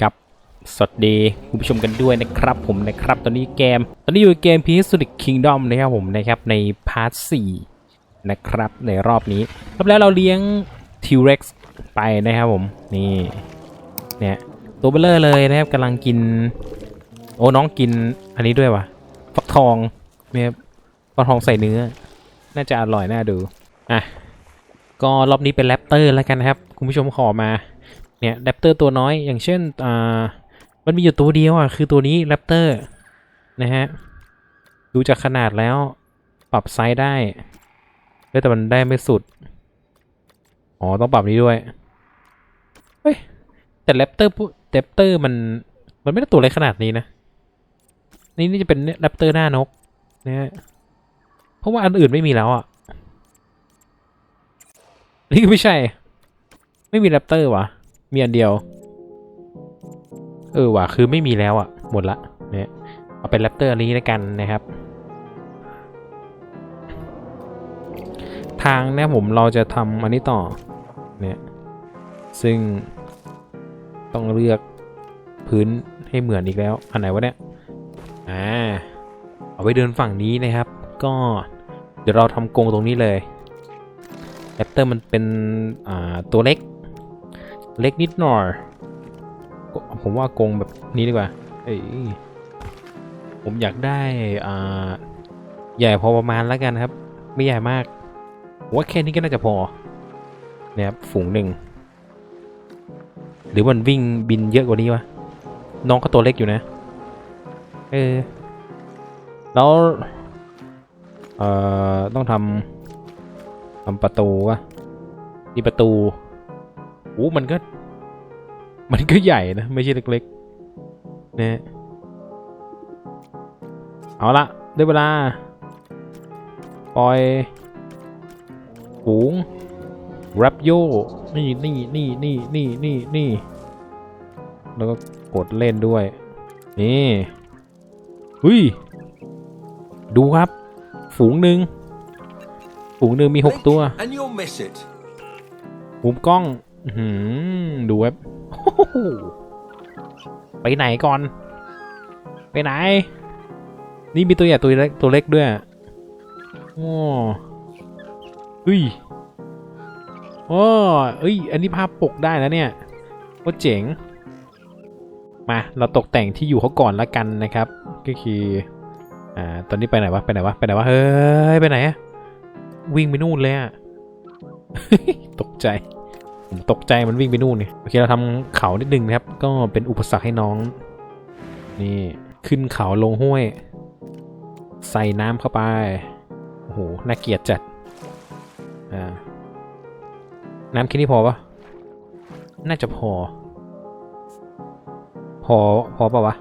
ครับ สวัสดีคุณผู้ชมกันด้วยนะครับผมนะครับ ตอนนี้เกม ตอนนี้อยู่เกม p h Sonic Kingdom นะครับผมนะครับในพาร์ท 4 นะครับในรอบนี้รอบแล้วเราเลี้ยง T-Rex ไปนะครับผม นี่เนี่ยตัวเบลเลอร์เลยนะครับกำลังกิน โอ้น้องกินอันนี้ด้วยวะฟักทองเนี่ยฟักทองใส่เนื้อ น่าจะอร่อยน่าดู อะ ก็รอบนี้เป็นแรปเตอร์แล้วกันนะครับ คุณผู้ชมขอมา เนี่ยแรปเตอร์ตัวน้อยอย่างเช่นอ่ามันมีอยู่ตัวเดียวอะคือตัวนี้แรปเตอร์นะฮะดูจากขนาดแล้วปรับไซส์ได้แต่มันได้ไม่สุด อ๋อ ต้องปรับนี้ด้วย เฮ้ย แต่แรปเตอร์ปุ๊แรปเตอร์มัน มันไม่ได้ตัวเล็กขนาดนี้นะ นี่นี่จะเป็นแรปเตอร์หน้านกนะฮะเพราะว่าอันอื่นไม่มีแล้วอะ นี่ไม่ใช่ ไม่มีแรปเตอร์วะ มีอันเดียว เออว่ะคือไม่มีแล้วอะ หมดละเนี่ยเอาเป็นแรปเตอร์อันนี้แล้วกันนะครับ ทางเนี่ยผมเราจะทำอันนี้ต่อเนี่ยซึ่งต้องเลือกพื้นให้เหมือนอีกแล้ว อันไหนวะเนี่ยอ่าเอาไว้เดินฝั่งนี้นะครับ ก็เดี๋ยวเราทำกรงตรงนี้เลยแรปเตอร์มันเป็นอ่าตัวเล็ก เล็กนิดหน่อย ผมว่ากงแบบนี้ดีกว่าเอ้ยผมอยากได้อ่าใหญ่พอประมาณแล้วกันครับ ไม่ใหญ่มากว่าแค่นี้ก็น่าจะพอนี่ยครับฝูงหนึ่งหรือมันวิ่งบินเยอะกว่านี้วะน้องก็ตัวเล็กอยู่นะ เออ แล้วเอ่อต้องทำทำประตูวะนี่ประตู อ้มันก็ มันก็ใหญ่นะ ไม่ใช่เล็กๆนะเอาละได้เวลา ปล่อยฝูงแรปโยนี่นี่นี่นี่นี่นี่นี่แล้วก็กดเล่นด้วย นี่หุยดูครับ ฝูงหนึ่งฝูงหนึ่งมีหกตัว And you'll miss it. มุมกล้องอื้อหือ ดูเว็บไปไหนก่อน ไปไหน นี่มีตัวใหญ่ตัวเล็กตัวเล็กด้วยโอ้เฮ้ยโอ้เอ้ย อันนี้ภาพปกได้แล้วเนี่ยโคตรเจ๋ง มา เราตกแต่งที่อยู่เขาก่อนละกันนะครับ ก็คือ อ่า ตอนนี้ไปไหนวะ ไปไหนวะ ไปไหนวะ เฮ้ย ไปไหนอะวิ่งไปนู่นเลยอะตกใจ ผมตกใจมันวิ่งไปนู่นเนี่ยโอเคเราทำเขานิดนึงนะครับ ก็เป็นอุปสรรคให้น้อง นี่ขึ้นเขาลงห้วย ใส่น้ำเข้าไปโอ้โหน่าเกลียดจัดอ่าน้ำแค่นี้พอปะน่าจะพอ พอพอปะวะ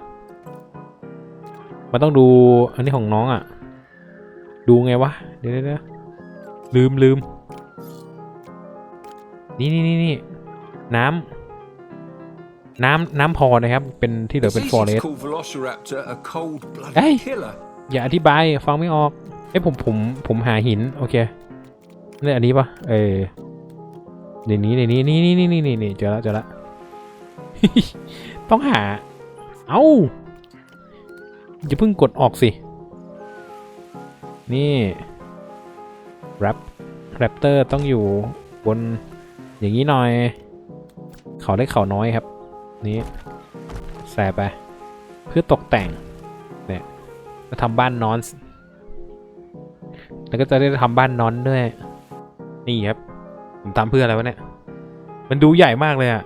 มันต้องดูอันนี้ของน้องอะ่ะ ดูไงวะเดี๋ยวเดี๋ยวลืมลืม นี่นี่นี่นี่น้ำน้ำน้ำพอนะครับ เป็นที่เหลือ It's เป็น easy ฟอเร to ส call Velociraptor a cold-blooded Hey. killer. อย่าอธิบายฟังไม่ออกเอ้ยผมผมผมหาหิน โอเคนี่อันนี้ปะเออในนี้ในนี้นี่นี่นี่นี่นี่นี่เจอละเจอละต้องหา เอ้าอย่าเพิ่งกดออกสิ นี่แรปแรปเตอร์ต้องอยู่บน อย่างนี้หน่อย เขาได้เขาน้อยครับ นี่แสไปเพื่อตกแต่ง เนี่ยมาทำบ้านนอน แล้วก็จะได้ทำบ้านนอนด้วย นี่ครับ ผมทำเพื่ออะไรวะเนี่ย มันดูใหญ่มากเลยอะ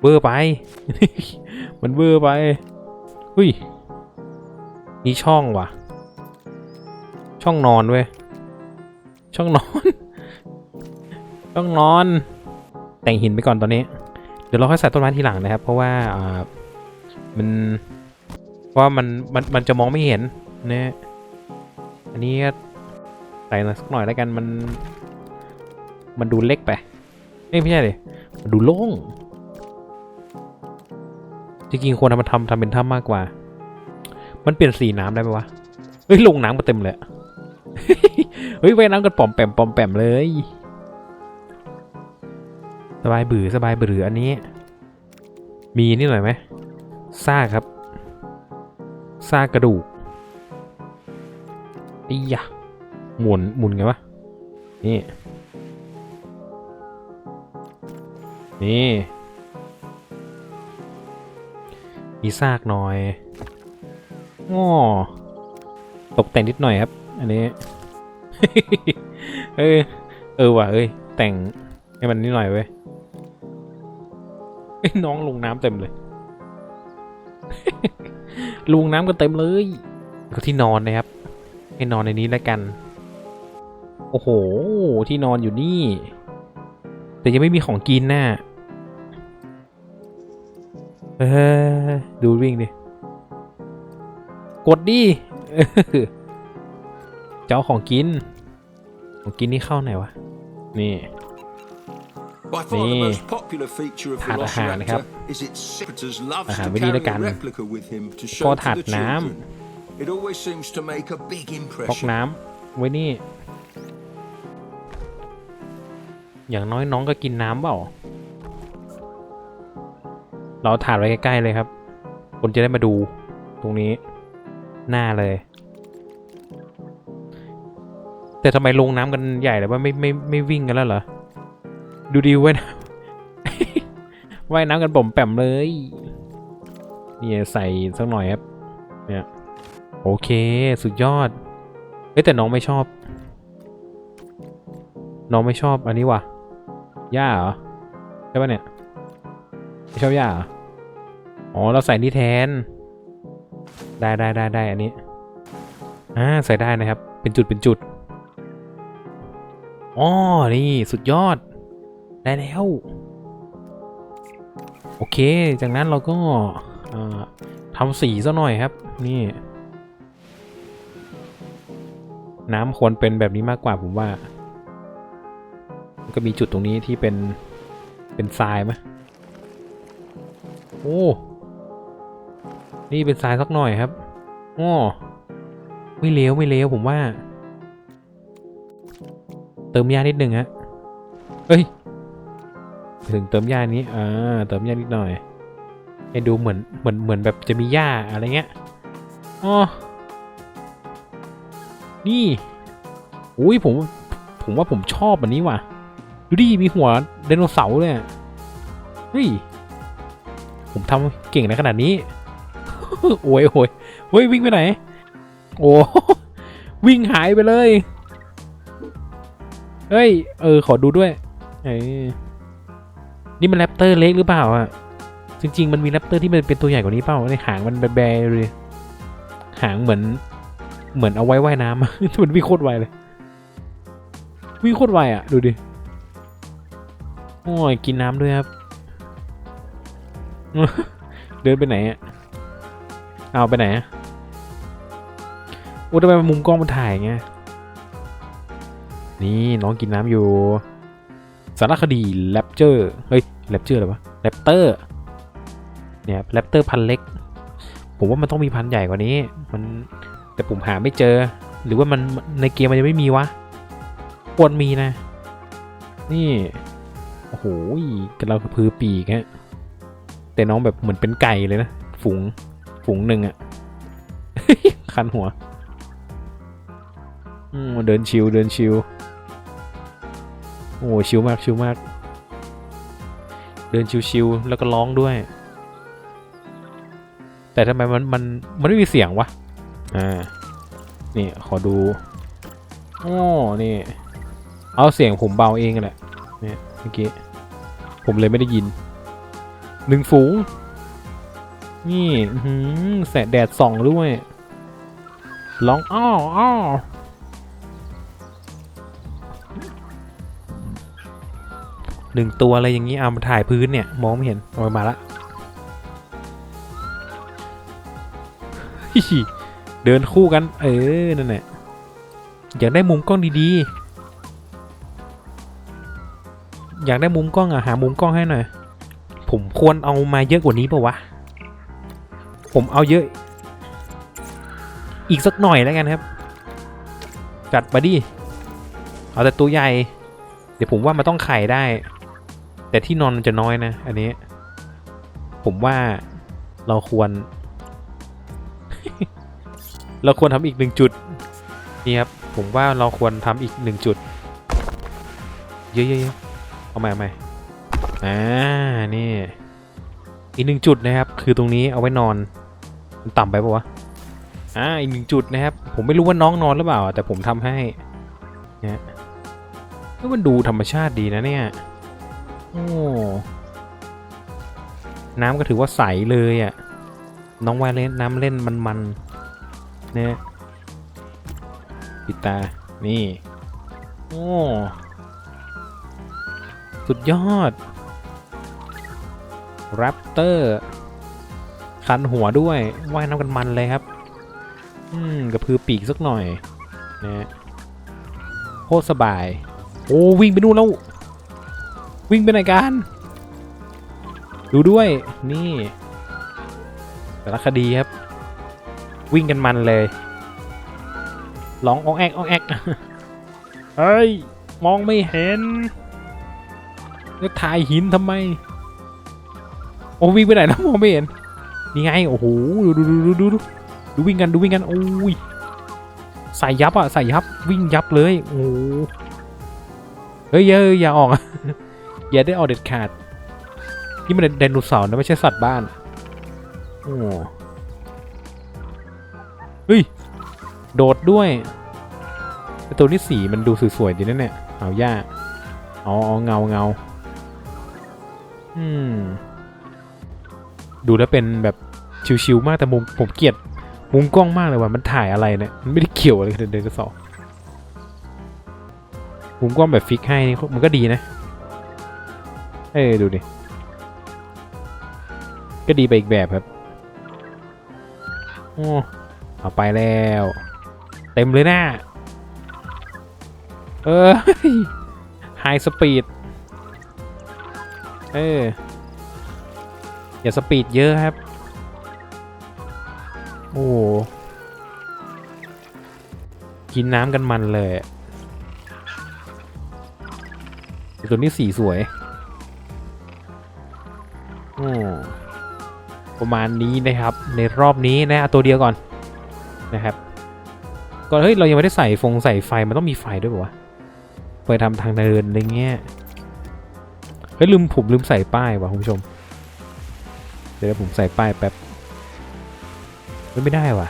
เบอร์ไป มันเบอร์ไปอุ้ย มีช่องว่ะ ช่องนอนเว้ย ช่องนอน ช่องนอน แต่งหินไปก่อนตอนนี้ เดี๋ยวเราค่อยใส่ต้นไม้ทีหลังนะครับ เพราะว่าอ่ามันเพราะว่ามันมันมันจะมองไม่เห็นเนี่ยอันนี้ใส่สักหน่อยแล้วกันมัน มันดูเล็กไปเอ้ยไม่ใช่เลยมันดูโล่งจริงๆควรทำมันทำทำเป็นถ้ำมากกว่า มันเปลี่ยนสีน้ำได้ไหมวะ เฮ้ยลงน้ำมาเต็มเลย เฮ้ยว่ายน้ำกันปอมแปมปอมแปมเลย สบายบือสบายบืออันนี้ มีนี่หน่อยไหมซากครับซากกระดูกอียะหมุนหมุนไงวะนี่ นี่ มีซากหน่อยง้อตกแต่งนิดหน่อยครับ อันนี้ เออ เออว่ะเอ้ย แต่งให้มันนิดหน่อยเว้ย น้องลงน้ำเต็มเลย ลงน้ำกันเต็มเลยแล้วก็ที่นอนนะครับ ให้นอนในนี้แล้วกัน โอ้โห ที่นอนอยู่นี่ แต่ยังไม่มีของกินน่ะเออดูวิ่งดิ กดดิเออเจ้าของกิน ของกินนี่เข้าไหนวะ นี่ By far the Nee. most popular feature of ถาดอาหารนะครับ Velociraptor is its secretors loves อาหาร to ไว้นี่ carry แล้วกัน a replica with him to ก็ show ถาด to the น้ children. It always seems to make a big ำพก impression. น้ำไว้นี่ อย่างน้อยน้องก็กินน้ำเปล่า เราถาดไว้ใกล้ๆเลยครับ คนจะได้มาดูตรงนี้หน้าเลย แต่ทำไมลงน้ำกันใหญ่เลยว่าไม่ไม่ไม่วิ่งกันแล้วเหรอ ดูดีเว้ยนะว่ายน้ำกันบ่มแปมเลยนี่ใส่สักหน่อยครับ เนี่ยโอเคสุดยอด เฮ้ยแต่น้องไม่ชอบ น้องไม่ชอบอันนี้ว่ะหญ้าเหรอใช่ปะเนี่ยไม่ชอบหญ้าเหรออ๋อเราใส่นี่แทน ได้ได้ได้ได้อันนี้อ่าใส่ได้นะครับ เป็นจุดเป็นจุดอ๋อนี่สุดยอด ได้แล้ว โอเค จากนั้นเราก็ทำสีซะหน่อยครับ นี่ น้ำควรเป็นแบบนี้มากกว่าผมว่า ก็มีจุดตรงนี้ที่เป็น เป็นทรายไหมโอ้ นี่เป็นทรายสักหน่อยครับอ้อไม่เลวไม่เลวผมว่า เติมยานิดหนึ่งฮะเฮ้ย ถึงเติมหญ้านี้อ่าเติมหญ้านิดหน่อย ให้ดูเหมือนเหมือนเหมือนแบบจะมีหญ้าอะไรเงี้ยอ๋อนี่อุ้ยผมผมว่าผมชอบอันนี้ว่ะ ดูดิ มีหัวไดโนเสาร์เลยเฮ้ย ผมทำเก่งในขนาดนี้ โอ้ยโอ้ยเฮ้ย วิ่งไปไหน โอ้วิ่งหายไปเลย เฮ้ย เออ ขอดูด้วย เออ นี่มันแรปเตอร์เล็กหรือเปล่าอะ จริง ๆ มันมีแรปเตอร์ที่มันเป็นตัวใหญ่กว่านี้เปล่าในหางมันแบๆเลย หางเหมือน เหมือนเอาไว้ว่ายน้ำ มันวิ่งโคตรไวเลย วิ่งโคตรไวอะ ดูดิ โอ้ย กินน้ำด้วยครับ เดินไปไหนอะ เอาไปไหนอะโอ้ทำไมมุมกล้องมันถ่ายไง นี่น้องกินน้ำอยู่ สารคดีแรปเจอร์เฮ้ยแรปเจอร์อะไรวะแรปเตอร์เนี่ยแรปเตอร์พันเล็ก ผมว่ามันต้องมีพันใหญ่กว่านี้ มันแต่ผมหาไม่เจอ หรือว่ามันในเกมมันยังไม่มีวะควรมีนะ นี่ โอ้โหกำลังกระพือปีกฮะแต่น้องแบบเหมือนเป็นไก่เลยนะ ฝูง ฝูงหนึ่งอะคันหัว อืมเดินชิวเดินชิว โอ้ชิวมากชิวมาก เดินชิวๆแล้วก็ร้องด้วย แต่ทำไมมันมันมันไม่มีเสียงวะอ่านี่ขอดูโอ้นี่เอาเสียงผมเบาเองแหละเนี่ยเมื่อกี้ผมเลยไม่ได้ยินหนึ่งฝูง นี่หือแสงแดดส่องด้วยร้องอ้ออ้อ หนึ่งตัวอะไรอย่างนี้เอามาถ่ายพื้นเนี่ย มองไม่เห็นเอามาละเดินคู่กัน เออ นั่นแหละอยากได้มุมกล้องดีๆ อยากได้มุมกล้องอะหามุมกล้องให้หน่อย ผมควรเอามาเยอะกว่านี้ปะวะ ผมเอาเยอะ อีกสักหน่อยแล้วกันครับ จัดมาดิ เอาแต่ตัวใหญ่ เดี๋ยวผมว่ามันต้องไข่ได้ แต่ที่นอนมันจะน้อยนะ อันนี้ ผมว่าเราควร เราควรทำอีกหนึ่งจุด นี่ครับ ผมว่าเราควรทำอีกหนึ่งจุด เยอะๆเอาใหม่เอาใหม่อ่า นี่ อีกหนึ่งจุดนะครับ คือตรงนี้เอาไว้นอน มันต่ำไปปะวะ อ่า อีกหนึ่งจุดนะครับ ผมไม่รู้ว่าน้องนอนหรือเปล่า แต่ผมทำให้เนี่ยแล้วมันดูธรรมชาติดีนะเนี่ย โอ้น้ำก็ถือว่าใสเลยอะ่ะ น้องวายเล่นน้ำเล่นมันๆเนี่ยปิดตา นี่ โอ้ สุดยอดแรปเตอร์ คันหัวด้วย ว่ายน้ำกันมันเลยครับ อืมกระพือปีกสักหน่อยนะโคตรสบาย โอ้ วิ่งไปนู่นแล้ว วิ่งไปไหนกัน ดูด้วยนี่แต่ละคดีครับ วิ่งกันมันเลยร้องออกแอกออกแอกเฮ้ย มองไม่เห็นแล้วถ่ายหินทำไม โอ้วิ่งไปไหนแล้วมองไม่เห็น นี่ไง โอ้โหดูดูดูดูดูดูดูวิ่งกันดูวิ่งกันโอ้ยใส่ยับอะใส่ยับวิ่งยับเลย โอ้โหเฮ้ยเฮ้อย่าออกอ อย่าได้ออกเด็ดขาด นี่มันไดโนเสาร์นะไม่ใช่สัตว์บ้านโอ้เฮ้ย โดดด้วยตัวนี้สีมันดูสวยๆดีนะเนี่ยเอาหญ้าอ๋ออ๋อเงาเงาอืม ดูแล้วเป็นแบบชิวๆมากแต่มุมผมเกลียดมุมกล้องมากเลยว่ะมันถ่ายอะไรเนี่ยมันไม่ได้เกี่ยวอะไรกับไดนเสาร์มุมกล้องแบบฟิกให้นี่มันก็ดีนะ เอ้ดูดิ ก็ดีไปอีกแบบครับโอ้เอาไปแล้ว เต็มเลยนะเออไฮสปีด เออ อย่าสปีดเยอะครับ โอ้โหกินน้ำกันมันเลย ตัวนี้สีสวย ประมาณนี้นะครับ ในรอบนี้นะตัวเดียวก่อนนะครับก่อนเฮ้ยเรายังไม่ได้ใส่ฟงใส่ไฟมันต้องมีไฟด้วยปะวะเปิดทำทางเดินอะไรเงี้ยเฮ้ยลืมผมลืมใส่ป้ายว่ะคุณผู้ชม เดี๋ยวผมใส่ป้ายแป๊บไม่ได้ว่ะ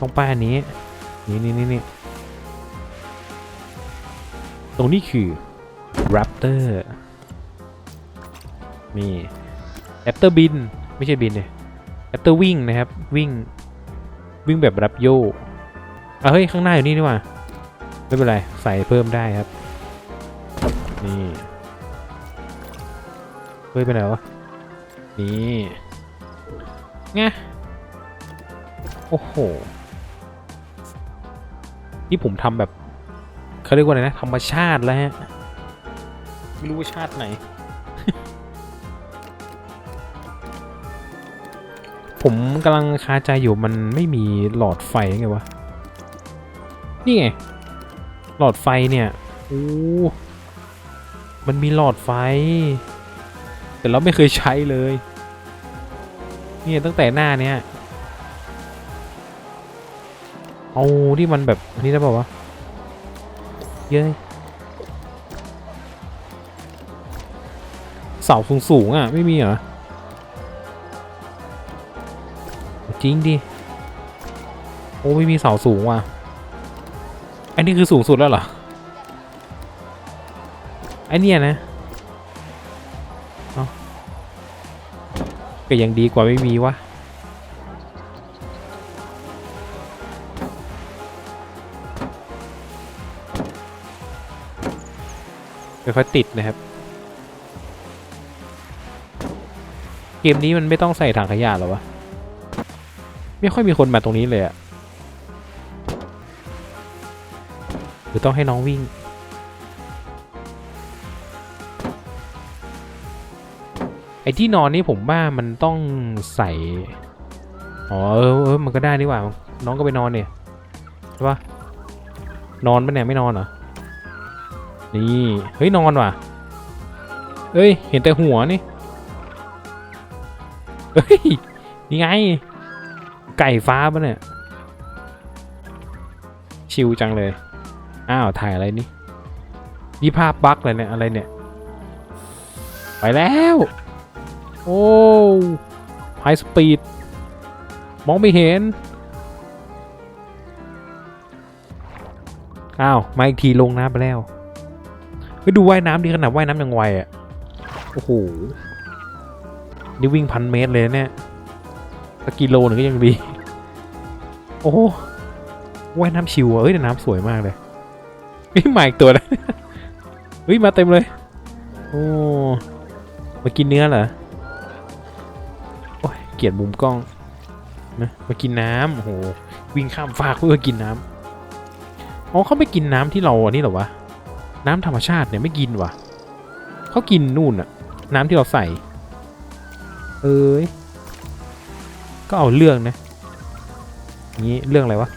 ต้องป้ายอันนี้นี่นี่นี่นี่ตรงนี้คือ Raptor นี่ แอปเตอร์บินไม่ใช่บินเนี่ยแอปเตอร์วิ่งนะครับ วิ่ง วิ่งแบบรับโยกอะเฮ้ย ข้างหน้าอยู่นี่นี่ว่าไม่เป็นไร ใส่เพิ่มได้ครับ นี่เฮ้ยไปไหนวะ นี่ไงโอ้โห นี่ผมทำแบบเขาเรียกว่าอะไรนะ ธรรมชาติแล้วฮะ ไม่รู้ว่าชาติไหน ผมกำลังคาใจอยู่มันไม่มีหลอดไฟไงวะ นี่ไง หลอดไฟเนี่ยโอ้มันมีหลอดไฟ แต่เราไม่เคยใช้เลย เนี่ยตั้งแต่หน้าเนี้ยเอาที่มันแบบอันนี้ได้ป่าวะ เย้ยเสาสูงสูงๆอะ ไม่มีเหรอ จริงดิ โอ้ไม่มีเสาสูงว่ะ อันนี้คือสูงสุดแล้วเหรอไอเนี่ยนะก็ยังดีกว่าไม่มีวะค่อยๆติดนะครับ เกมนี้มันไม่ต้องใส่ถังขยะหรอวะ ไม่ค่อยมีคนมาตรงนี้เลยอะหรือต้องให้น้องวิ่ง ไอ้ที่นอนนี่ผมว่ามันต้องใส่ อ๋อเออเออมันก็ได้นี่หว่า น้องก็ไปนอนเนี่ยใช่ปะนอนปะเนี่ยไม่นอนเหรอ นี่ เฮ้ยนอนว่ะ เฮ้ย เห็นแต่หัวนี่ เฮ้ย นี่ไง ไก่ฟ้าปะเนี่ย ชิวจังเลย อ้าว ถ่ายอะไรนี่นี่ภาพบั๊กเลยเนี่ย อะไรเนี่ย ไปแล้ว โอ้ไฮสปีด มองไม่เห็น อ้าว มาอีกทีลงน้ำไปแล้วไปดูว่ายน้ำดีขนาดว่ายน้ำยังไวอะ โอ้โห นี่วิ่งพันเมตรเลยเนี่ยสักกิโลหนึ่งก็ยังดี โอ้ว่ายน้ำชิวอะเฮ้ยน้ำสวยมากเลยนี่มาอีกตัวนะเฮ้ยมาเต็มเลย โอ้มากินเนื้อเหรอโอ้ยเกลียดมุมกล้องนะมากินน้ำโอ้โหวิ่งข้ามฟากเพื่อกินน้ำอ๋อเขาไม่กินน้ำที่เราอันนี้เหรอวะน้ำธรรมชาติเนี่ยไม่กินวะเขากินนู่นอะน้ำที่เราใส่ เอ้ยก็เอาเรื่องนะ งี้เรื่องอะไรวะ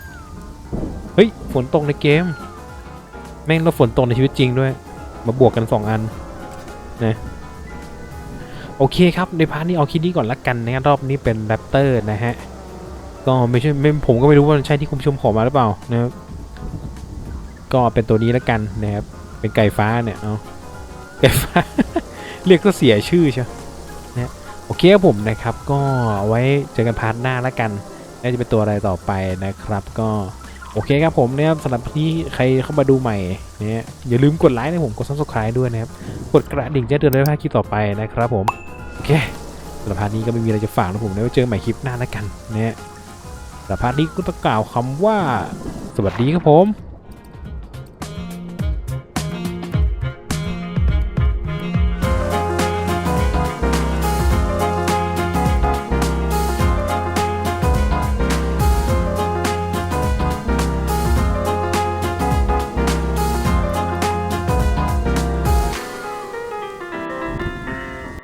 เฮ้ย ฝนตกในเกม แม่งแล้วฝนตกในชีวิตจริงด้วย มาบวกกันสองอันนะโอเคครับ ในพาร์ทนี้เอาคิดนี้ก่อนละกันนะครับรอบนี้เป็นแรปเตอร์นะฮะ ก็ไม่ใช่ไม่ผมก็ไม่รู้ว่ามันใช่ที่คุณผู้ชมขอมาหรือเปล่านะครับก็เป็นตัวนี้ละกันนะครับ เป็นไก่ฟ้าเนี่ยเอาไก่ฟ้า เรียกก็เสียชื่อใช่นะโอเคครับผมนะครับ ก็ไว้เจอกันพาร์ทหน้าละกัน น่าจะเป็นตัวอะไรต่อไปนะครับก็โอเคครับผมเนี่ยสำหรับที่ใครเข้ามาดูใหม่เนี่ยอย่าลืมกดไลค์นะผมกดซับสไคร b e ด้วยนะครับ กดกระดิ่งแจ้งเตือนด้วยภาคคลิปต่อไปนะครับผม โอเคสำหรับพาร์ทนี้ก็ไม่มีอะไรจะฝากนะผมเดี๋ยวเจอกันใหม่คลิปหน้าแล้วกันเนี่ยสำหรับพาร์ทนี้ก็ต้องกล่าวคำว่า สวัสดีครับผม